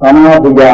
సమాధిజా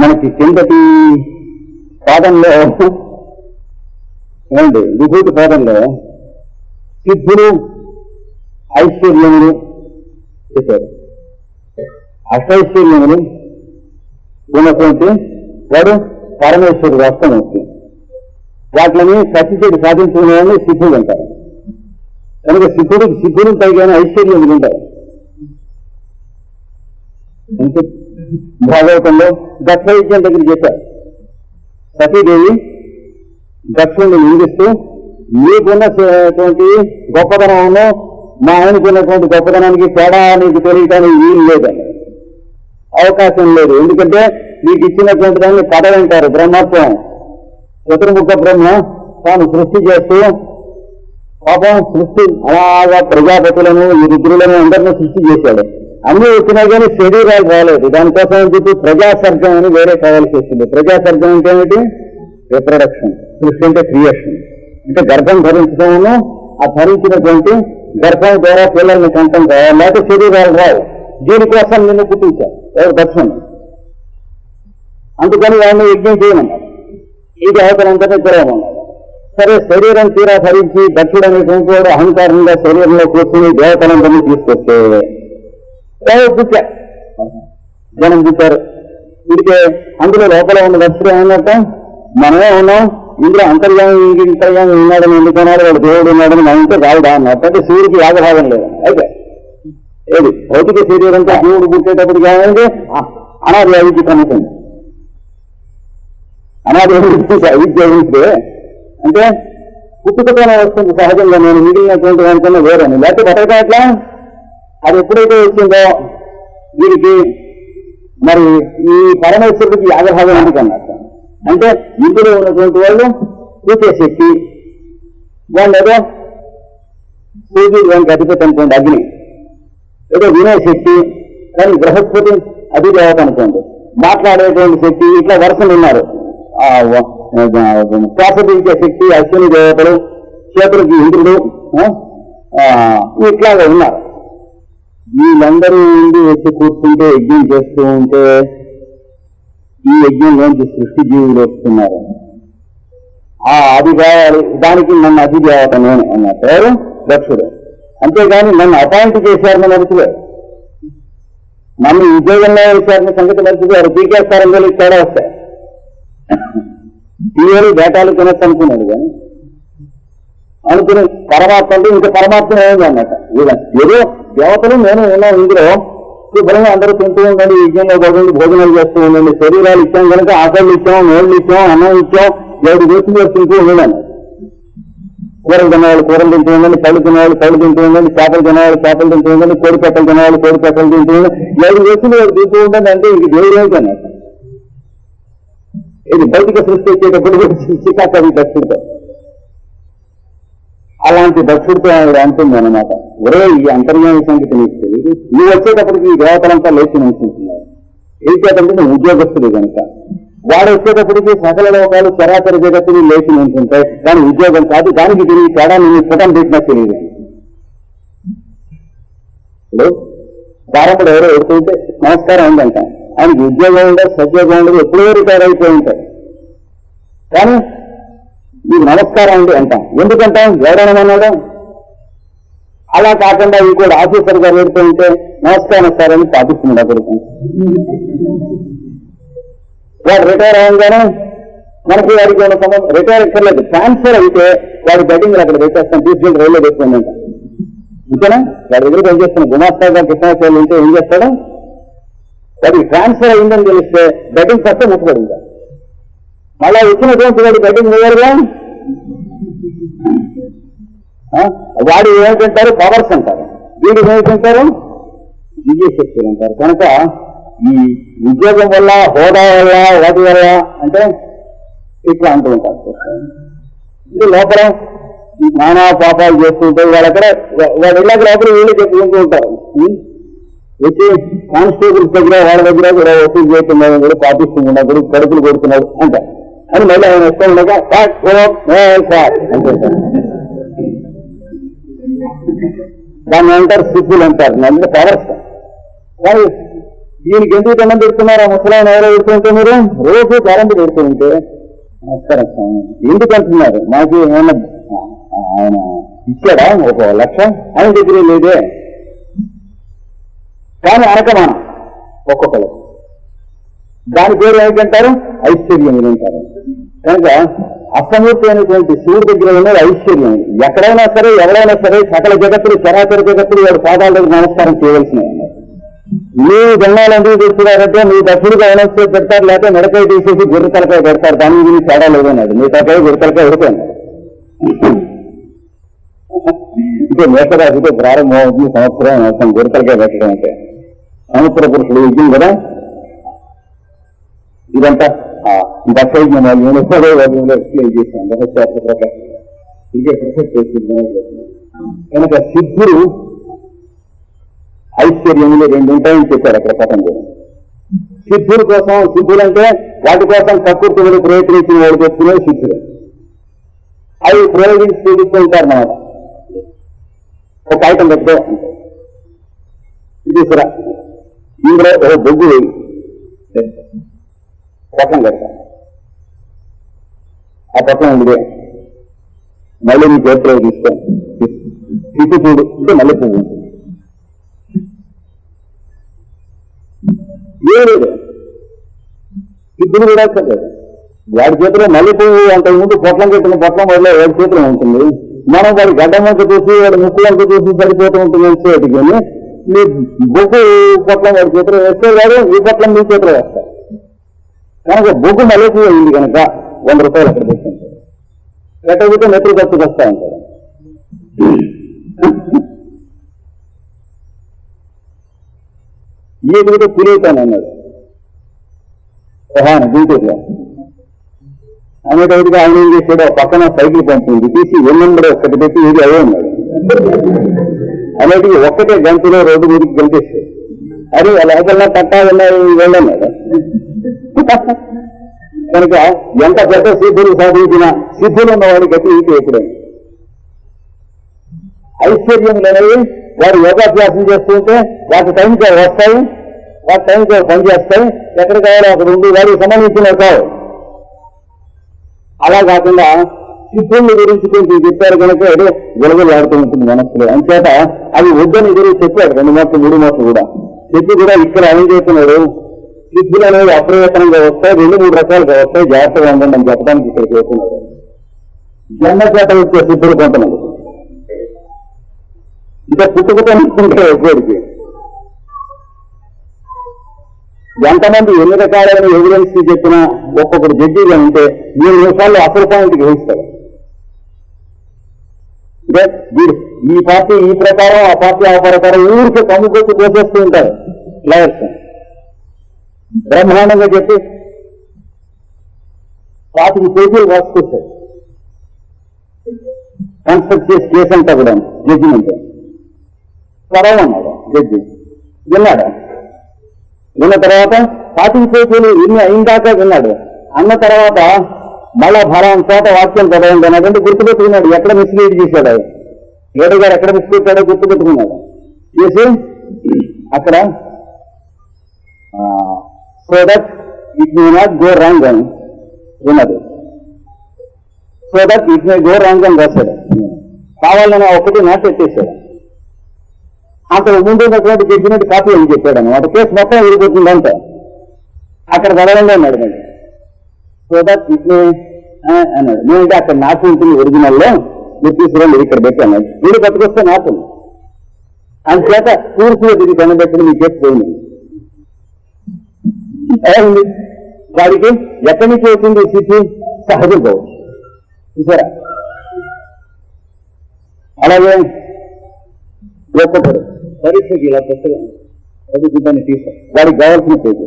మనకి కిందటి పాదంలో ఏమండి? విభూతి పాదంలో సిద్ధులు ఐశ్వర్యములు చెప్పారు. అష్టైశ్వర్యములు ఉన్నటువంటి వాడు పరమేశ్వరుడు వస్తమూర్తి వాటిని సత్యచేటి సాధించుకునే సిద్ధులు అంటారు. కనుక సిద్ధుడు సిద్ధుడు పైగానే ఐశ్వర్యం ఉంటాయి అంటే భాగవతంలో దక్షయజ్ఞం దగ్గర చెప్పారు. సతీదేవి దక్షుణ్ణి నిందిస్తూ మీకున్నటువంటి గొప్పతనంలో మా ఆయనకున్నటువంటి గొప్పతనానికి తేడా నీకు తెలియటానికి వీలు లేదని అవకాశం లేదు. ఎందుకంటే నీకు ఇచ్చినటువంటి దాన్ని పదవంటారు బ్రహ్మత్వం. చతుర్ముఖ బ్రహ్మ తాను సృష్టి చేస్తూ పాపం సృష్టి అలాగా ప్రజాపతులను ఈ రుద్రులను అందరినీ సృష్టి చేశాడు. అన్ని వచ్చినా కానీ శరీరాలు రాలేదు. దానికోసం అని చెప్పి ప్రజాసర్గం అని వేరే కావాల్సి వచ్చింది ప్రజాసర్గం అంటే ఏమిటి? రిప్రొడక్షన్. సృష్టి అంటే క్రియేషన్. అంటే గర్భం ధరించడము ఆ ధరించినటువంటి గర్భం ద్వారా పిల్లల్ని కంటం కావాలి లేకపోతే శరీరాలు రావు. దీనికోసం నిన్ను పుట్టించారు ఎవరు దర్శనం? అందుకని వాళ్ళని యజ్ఞం చేయమన్నారు. ఇది అవతలంతనే తిరగమన్నారు సరే శరీరం తీరా ధరించి దక్షుడు అనేటువంటి అహంకారంగా శరీరంలో కూర్చుని దేవతలందరినీ తీసుకొస్తే? ఎవరు జనం పుట్టారు ఇదికే అందులో లోపల ఉన్న దక్షుడు ఏమన్నట్ట మనమే ఉన్నాం. ఇందులో అంతర్యామి ఇంతర్యామి ఉన్నాడని ఎందుకన్నాడు వాడు దేవుడు ఉన్నాడని మనం ఉంటే రావుడా అన్నట్టు అంటే సూర్యుడికి యాగభాగం లేదు. అయితే ఏది? భౌతిక శరీరంతో దేవుడు పుట్టేటప్పుడు ఏమైంది అనాది అవిద్య కనుకుంది అనాది అవిద్య ఉంటే అంటే పుట్టుకతోనే వస్తుంది సహజంగా నేను మిగిలినటువంటి దానికన్నా వేరని. లేకపోతే బతకటం ఎట్లా? అది ఎప్పుడైతే వచ్చిందో వీరికి మరి ఈ పరమేశ్వరుడికి యాగభాగం ఎందుకు అన్నట్టు అంటే ఇందులో ఉన్నటువంటి వాళ్ళు పూచే శక్తి వాళ్ళు ఏదో సూర్యుడు దానికి అధిపతి అనుకోండి అగ్ని. ఏదో వినే శక్తి కానీ బృహస్పతి అధిదేవత అనుకోండి. మాట్లాడేటువంటి శక్తి ఇట్లా వరుసలు ఉన్నారు. శ్వాస పీల్చే శక్తి అశ్విని దేవతలు చేతులకి ఇంద్రుడు ఆ, ఇట్లాగా ఉన్నారు వీళ్ళందరూ ఉండి వచ్చి కూర్చుంటే యజ్ఞం చేస్తూ ఉంటే ఈ యజ్ఞంలోంచి సృష్టి జీవులు వస్తున్నారు ఆ అది కావాలి దానికి నన్ను అది దేవత నేను అన్న పేరు దక్షుడు అంతేగాని నన్ను అపాయింట్ చేశారని మరిచిపోయారు నన్ను ఉద్యోగంలో వేశారని సంగతి మరిచిపోయారు పీకేస్తారని తెలిసి తేడా వస్తాయి టీవీలు డేటాలు తినచ్చు అనుకున్నాడు కానీ అనుకుని పరమాత్మ అంటే ఇంకా పరమాత్మ ఏమైంది అన్నట్ట ఏదో దేవతలు నేను ఉన్నాం ఇందులో. శుభ్రంగా అందరూ తింటూ ఉండండి యజ్ఞంలో పడుతుంది భోజనాలు చేస్తూ ఉండండి. శరీరాలు ఇచ్చాం కనుక ఆకళ్ళు ఇచ్చాం నోళ్ళు ఇచ్చాం అన్నం ఇచ్చాం ఏడు వేసుకుని తింటూ ఉండండి. కూరలు తినేవాళ్ళు కూరలు తింటూ ఉండండి పళ్ళు తినేవాళ్ళు పళ్ళు తింటూ ఉండండి చేపలు తినేవాళ్ళు చేపలు తింటూ ఉండండి కోడి పెట్టలు తినేవాళ్ళు కోడి పెట్టలు తింటూ ఉండండి. ఏడు వేసుకుని తింటూ ఉండండి అంటే ఇంక దేవుడు ఏంటి అన్నట్టు ఇది భౌతిక సృష్టి వచ్చేటప్పుడు చికాకవి దక్షుడితో అలాంటి దక్షుడితో ఆవిడ అంటుంది అనమాట ఒరే ఈ అంతర్యామి సంగతి నీకు తెలియదు నువ్వు వచ్చేటప్పటికి ఈ దేవతలంతా లేచి నిలుచుంటున్నారు ఏంటంటే నువ్వు ఉద్యోగస్తుడు కనుక వాడు వచ్చేటప్పటికి సకల లోకాలు చరాచర జగత్తులు లేచి నిలుచుంటాయి కానీ ఉద్యోగం కాదు దానికి తిరిగి తేడా నేను పుటం పెట్టినా తెలియదు ఇప్పుడు ప్రారంభుడు ఎవరో ఎడుతుంటే నమస్కారం ఉందంట. ఆయనకి ఉద్యోగం ఉండదు సద్యోగం ఉండదు ఎప్పుడో రిటైర్ అయిపోయి ఉంటాయి. కానీ మీకు నమస్కారం అండి అంటాం. ఎందుకంటాం? ఎవడనమన్నాడు అలా కాకుండా ఇంకోటి ఆఫీసర్ గారు వెళ్తూ ఉంటే నమస్కారం సార్ అని పాటిస్తుంది అక్కడికి వాడు రిటైర్ అవ్వగానే మనకి వాడికి ఉన్న సంబంధం? రిటైర్ ఎక్కర్లేదు ట్రాన్స్ఫర్ అయితే వాడి బెడ్డింగ్ అక్కడ పెట్టేస్తాం. తీసుకెళ్ళి రైల్లో పెట్టుకోండి ఇంకేనా వాడి దగ్గర పనిచేస్తున్న. గుమాస్తా గారు కృష్ణాచార్యులు ఉంటే ఏం చేస్తాడు? వాడికి ట్రాన్స్ఫర్ అయిందని తెలిస్తే బెడ్డింగ్ ఫస్ట్ ముట్టుబడింది. మళ్ళా వచ్చినటువంటి వాడి బెడ్డింగ్ వేరుగా వాడు ఏమిటంటారు పవర్స్ అంటారు. వీడు ఏమిటంటారు దివ్య అంటారు. కనుక ఈ ఉద్యోగం వల్ల హోదా వల్ల వాటి వల్ల అంటే ఇట్లా అంటూ ఉంటారు. ఇది లోపల ఈ నానా పాపాలు చేస్తుంటే వాళ్ళక్కడ వాళ్ళు వెళ్ళాక లోపల వీళ్ళు చెప్పుకుంటూ ఉంటారు. అయితే వచ్చి కానిస్టేబుల్స్ దగ్గర వాళ్ళ దగ్గర కూడా వసూలు చేస్తున్నాడు కూడా పాటిస్తున్నాడు కడుపులు కొడుతున్నాడు అంట. అని మళ్ళీ ఆయన వస్తూ ఉండగా సార్ సార్. ఏ, దాన్ని అంటారు సిద్ధులు అంటారు నన్ను పవర్స్ కానీ దీనికి ఎందుకు దండం పెడుతున్నారు? ఆ ముసలాయన ఎవరో పెడుతుంటే మీరు? రోజు కరెంట్ పెడుతుంటే నమస్కారం స్వామి. ఎందుకు అంటున్నారు? మాకు ఏమన్నా ఆయన ఇచ్చాడా? ఒక లక్ష? ఆయన దగ్గర లేదే. కానీ అనకమానం ఒక్కొక్కరు. దాని పేరు ఏంటంటారు ఐశ్వర్యం అని అంటారు. కనుక అసమూర్తి అయినటువంటి శివుడి దగ్గర ఉన్నది ఐశ్వర్యం. ఎక్కడైనా సరే ఎవరైనా సరే సకల జగత్తులు చరాచర జగత్తులు వాడు పాదాల దగ్గర నమస్కారం చేయవలసినవి. మీ దండాలు ఎందుకు చేస్తున్నారంటే మీ అనౌన్స్ చేసి పెడతారు లేకపోతే మెడకాయ తీసేసి గుర్ర తలకాయ పెడతారు. దాని గురించి తేడా లేదన్నాడు. మీ తలకాయ గుర్ర తలకాయ పెడతాను అంటే మేకరాశితో ప్రారంభం అవుతుంది సంవత్సరం మొత్తం గుర్ర తలకాయ పెట్టడం అంటే. అనుపుర పురుషుడు యజ్ఞం కదా? ఇదంతా దక్షయజ్ఞం వాళ్ళు ఎప్పుడో వాళ్ళు ఎక్స్ప్లెయిన్ చేశాను రహస్యాత్మ ప్రకాశం ఇదే ప్రొఫెస్ చేసింది కనుక సిద్ధుడు ఐశ్వర్యములు రెండు ఉంటాయని చెప్పాడు అక్కడ పతంజలి సిద్ధుల కోసం సిద్ధులు అంటే వాటి కోసం ప్రకృతిని ప్రయత్నించిన వాడు చెప్తునే సిద్ధులు అవి ప్రయోగించి చూపిస్తూ ఉంటారు అన్నమాట ఒక ఐటమ్ పెద్ద ఇది సురా ఇందులో ఒక బొగ్గు వేయి. పక్కన పెడతా. ఆ పక్కన ఉండే మళ్ళీ నీ చేతిలో తీసుకోండి ఇటు చూడు. అంటే మళ్ళీ పువ్వు. ఏం లేదు. సిద్ధులు కూడా అక్కర్లేదు వాడి చేతిలో మళ్ళీ పువ్వు అంత ముందు పొట్లం కట్టిన పొట్లం వల్ల వాడి చేతిలో ఉంటుంది. మనం వాడి గడ్డ మంట చూసి వాడి ముక్కు వంక చూసి సరిపోతూ ఉంటుంది వేసేది కానీ మీ బొగ్గు పొట్లం వాడి చేతిలో వేస్తే కాదు ఈ పొట్లం మీ చేతిలో వేస్తారు కనుక బొగ్గు మల్లె అయింది కనుక వంద రూపాయలు అక్కడ పెట్టింటారు పెట్టకపోతే నెత్తులు ఖర్చుకు వస్తా ఉంటారు ఈ ఎదుగుతో పులివుతాను అన్నాడు. ప్రధాన గుంటూరులో అనేటప్పటికి ఆయన ఏం చేశాడు పక్కన సైకిల్ పంపింది. తీసి ఎన్ నెంబర్ ఒకటి పెట్టి ఇది అదే ఉన్నాడు అనేది ఒక్కటే గంటలో రోడ్డు మీదకి గంటేస్తాడు అది అలాగల్లా పట్టా వెళ్ళాను కనుక ఎంత పెద్ద సిద్ధులు సాధించిన సిద్ధులు ఉన్న వాడి గతి ఇంటి ఎప్పుడైనా ఐశ్వర్యం అనేవి వారు యోగాభ్యాసం చేస్తుంటే వాటి టైంకి అవి వస్తాయి వాటి టైంకి అవి పనిచేస్తాయి ఎక్కడ కావాలో అక్కడ ఉండి వారికి సంబంధించినవి కావు. అలా కాకుండా సిద్ధుల్ని గురించి కొంచెం చెప్పారు కనుక ఏదో గొలగలాడుతూ ఉంటుంది మనస్సులో. అంచేత అవి వద్దని గురించి చెప్పాడు రెండు మాటలు మూడు మాటలు కూడా. చెప్పి కూడా ఇక్కడ ఏం చేస్తున్నాడు సిద్ధులు అనేవి అప్రయత్నంగా వస్తాయి రెండు మూడు రకాలుగా వస్తాయి. జాగ్రత్తగా ఉండండి అని చెప్పడానికి ఇక్కడ చేస్తున్నాడు జన్మ చేత వచ్చే సిద్ధులు కొంతమంది ఇంకా పుట్టుకతో నింపుకుంటే ఎంతమంది ఎన్ని రకాలైన ఎవిడెన్స్ చెప్పినా ఒక్కొక్కటి జడ్జిగా ఉంటే మూడు నిమిషాల్లో అసలు పాయింట్కి వేయిస్తారు వీడు ఈ పార్టీ ఈ ప్రకారం ఆ పార్టీ ఆ ప్రకారం ఊరికి కమ్ముకొచ్చి కోసేస్తూ ఉంటారు. లయర్స్ బ్రహ్మాండంగా చెప్పి పాతికి పేజీలు రాసుకొస్తారు కన్స్ట్రక్ట్ చేసి కేసు అంతా కూడా జడ్జిమెంట్ చదవన్నాడు జడ్జి విన్నాడు? విన్న తర్వాత పాతిక పేజీలు ఇన్ని అయిన దాకా విన్నాడు. అన్న తర్వాత మళ్ళా ఫలాన్ చోట వాక్యం చదవండి అనేటువంటి గుర్తుపెట్టుకున్నాడు. ఎక్కడ మిస్లీడ్ చేశాడు ఆయన? ఏడు గారు ఎక్కడ మిస్లీడ్ గుర్తుపెట్టుకున్నాడు. చేసి అక్కడ so that it may not go wrong అని విన్నది so that it may go wrong అని రాశాడు. కావాలని ఒకటి నాట్ పెట్టేశాడు అంతకు ముందు ఉన్నటువంటి జడ్జిమెంట్ కాపీ అని చెప్పాడు అనమాట కేసు మొత్తం విడిపోతుంది అక్కడ చదవండి అన్నాడు మళ్ళీ. సో దట్ ఇట్ మే అన్నాడు. నేనంటే అక్కడ నాకు ఉంటుంది ఒరిజినల్లో మీరు తీసుకురండి ఇక్కడ పెట్టి అన్నాడు. వీడు పట్టుకొస్తే నాకు. ఉంది. అందుచేత పూర్తిగా తిరిగి కనబెట్టిన మీ చేసి పోయింది. అయింది వాడికి ఎక్కడి నుంచి వచ్చింది స్థితి సహజం పోవచ్చు. చూసారా? అలాగే ఒక్కొక్కరు పరీక్షకి ఇలా పుస్తకం చదువుకుంటాను తీసాం వాడికి కావాల్సిన పేరు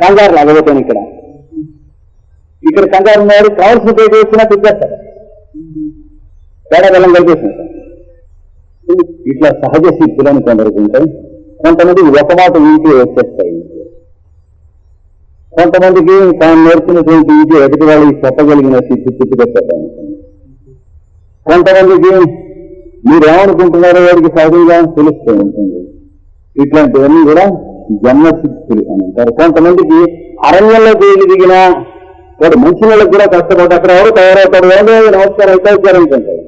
కంగారు లాగబోతాను ఇక్కడ. ఇక్కడ కంగారు ఉన్నవాడు కావాల్సిన పేజీ చేస్తున్నా తిప్పేస్తారు తేడా బలం కలిపేసినట్టు ఇట్లా సహజ సిద్ధులని కొందరికి ఉంటాయి. కొంతమంది ఒక మాట ఇంటి వచ్చేస్తాయి కొంతమందికి తాను నేర్చుకున్నటువంటి ఇంటి ఎదుటి వాళ్ళకి చెప్పగలిగిన సిద్ధి పుట్టుకొచ్చేస్తాను కొంతమందికి మీరేమనుకుంటున్నారో వాడికి సహజంగా తెలుస్తూ ఉంటుంది. ఇట్లాంటివన్నీ కూడా జన్మసిద్ధులు అని అంటారు. కొంతమందికి అరణ్యంలోకి దిగిన వాడు మంచి నీళ్ళకి కూడా కష్టపడి అక్కడ ఎవరు తయారవుతాడు ఏదో నమస్కారం అయితే వచ్చారనుకుంటారు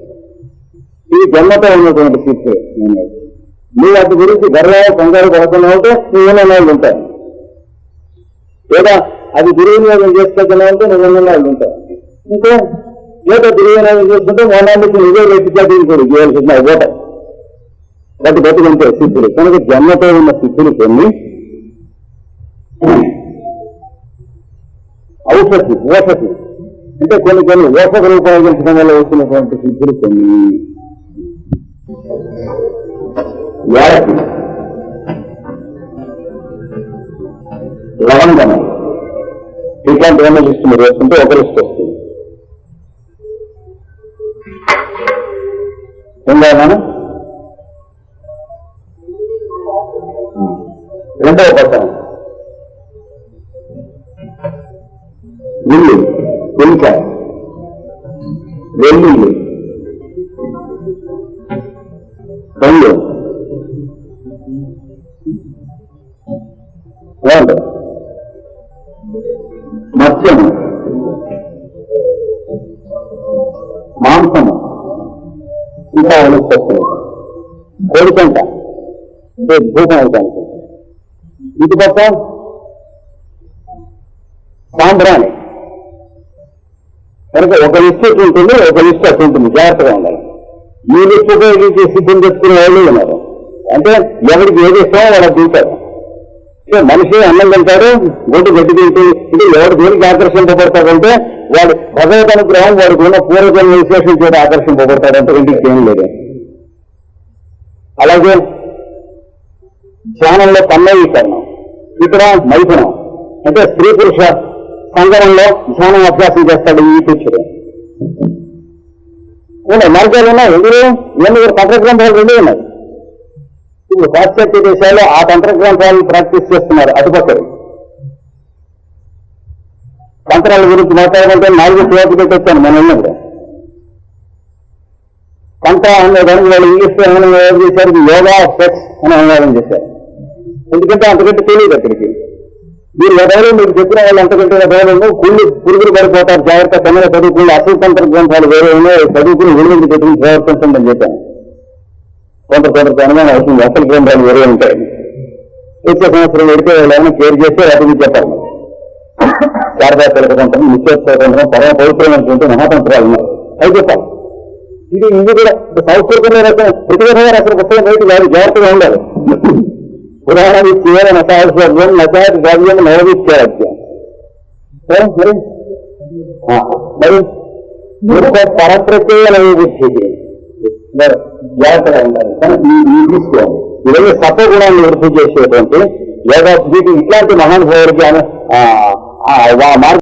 ఇది జన్మతో ఉన్నటువంటి స్థితి నువ్వు వాటి గురించి గర్వ కంగారు పడకుండా ఉంటే నువ్వున్న వాళ్ళు ఉంటాయి లేదా అది దుర్వినియోగం చేసుకోకుండా ఉంటే నువ్వున్న వాళ్ళు ఉంటాయి ఇంకా లేదా దుర్వినియోగం చేసుకుంటే మొన్నాళ్ళకి నువ్వే వ్యక్తిగతం కూడా చేయాల్సిన ఓట. వాటి బతుకుంటే స్థితులు కనుక జన్మతో ఉన్న స్థితులు కొన్ని. ఔషధి ఓషధి. అంటే కొన్ని కొన్ని ఓషధులు ఉపయోగించడం వల్ల వచ్చినటువంటి సిద్ధులు కొన్ని. యాలకి లవంగం. ఏమో లిస్ట్ మీరు వేసుకుంటే ఒక లిస్ట్ వస్తుంది. ఉందా మనం రెండవ పట్టణం వెల్లుల్లి రెండు రెండు మత్స్యము మాంసము ఇంకా వనస్పతులు కోడికంట అంటే భూతం ఇటు పక్క. సాంబ్రాణి. కనుక ఒక లిస్ట్ ఉంటుంది ఒక లిస్ట్ అటు ఉంటుంది. జాగ్రత్తగా ఉండాలి. ఈ లిస్ట్ ఉపయోగించి సిద్ధం చెప్తున్న వాళ్ళు ఉన్నారు. అంటే ఎవరికి ఏది ఇస్తామో వాళ్ళకి తింటారు అంటే మనిషి అన్నం తింటాడు గొడ్డు గడ్డి తింటుంది. ఇది ఎవరు దేనికి ఆకర్షింపబడతాడంటే వాడు భగవద్ అనుగ్రహం వాడికి ఉన్న పూర్వజన్మ విశేషం చేత ఆకర్షింపబడతాడంటే ఇంటికి ఏం లేదు. అలాగే ధ్యానంలో కన్నయీకరణం ఇక్కడ మైథునం అంటే స్త్రీ పురుష సంగరంలో ధ్యానం అభ్యాసం చేస్తాడు ఈ కూర్చుడు ఉన్నాయి మార్గాలు ఉన్నాయి. ఎందుకు ఇవన్నీ తంత్ర గ్రంథాలు రెండు ఉన్నాయి. ఇప్పుడు పాశ్చాత్య దేశాల్లో ఆ తంత్ర గ్రంథాలను ప్రాక్టీస్ చేస్తున్నారు అటుపక్కరు తంత్రాల గురించి మాట్లాడాలంటే నాలుగు శ్లోకి పెట్టి వచ్చాను మన ఉన్నప్పుడు తంత్ర అనే దానికి వాళ్ళు ఇంగ్లీష్ ఏమైనా చేశారు? యోగా సెక్స్ అని అనువాదం చేశారు. ఎందుకంటే అంతకంటే తెలియదు అక్కడికి మీరు ఎవరైనా మీకు చెప్పిన వాళ్ళు అంతకంటే ఎవరైనా కుళ్ళు పురుగులు పడిపోతారు జాగ్రత్త తమిళ చదువుకుని అసలు తంత్ర గ్రంథాలు వేరే ఉన్నాయి చదువుకుని విలువలు పెట్టుకుని ప్రవర్తించండి చెప్పాను కొంత కొంత అనుమానం అవుతుంది అసలు గ్రంథాలు వేరే ఉంటాయి వచ్చే సంవత్సరం పెడితే వాళ్ళని కేర్ చేస్తే వాటికి చెప్పాలి శారదా తిలకంతం నిత్యోత్సవం పరమ పవిత్రమైనటువంటి మహాతంత్రాలు ఉన్నాయి అది చెప్పాలి ఇది ఇది కూడా సంస్కృతమైన రకం ప్రతిగా అసలు పుస్తకం బయట వారు జాగ్రత్తగా ఉండాలి పురాణ విచ్చేయ నటాశ్వర్యం నటాది ద్రవ్యం నవవిత్యాద్యం మరి? ఆ, పరప్రత్యయ నైవిధ్యతే జాగ్రత్తగా ఉండాలి. కానీ ఈ విషయం ఇవన్నీ సత్వగుణాన్ని వృద్ధి చేసేటువంటి లేదా ఇట్లాంటి మహానుభావుడికి ఆ మార్గం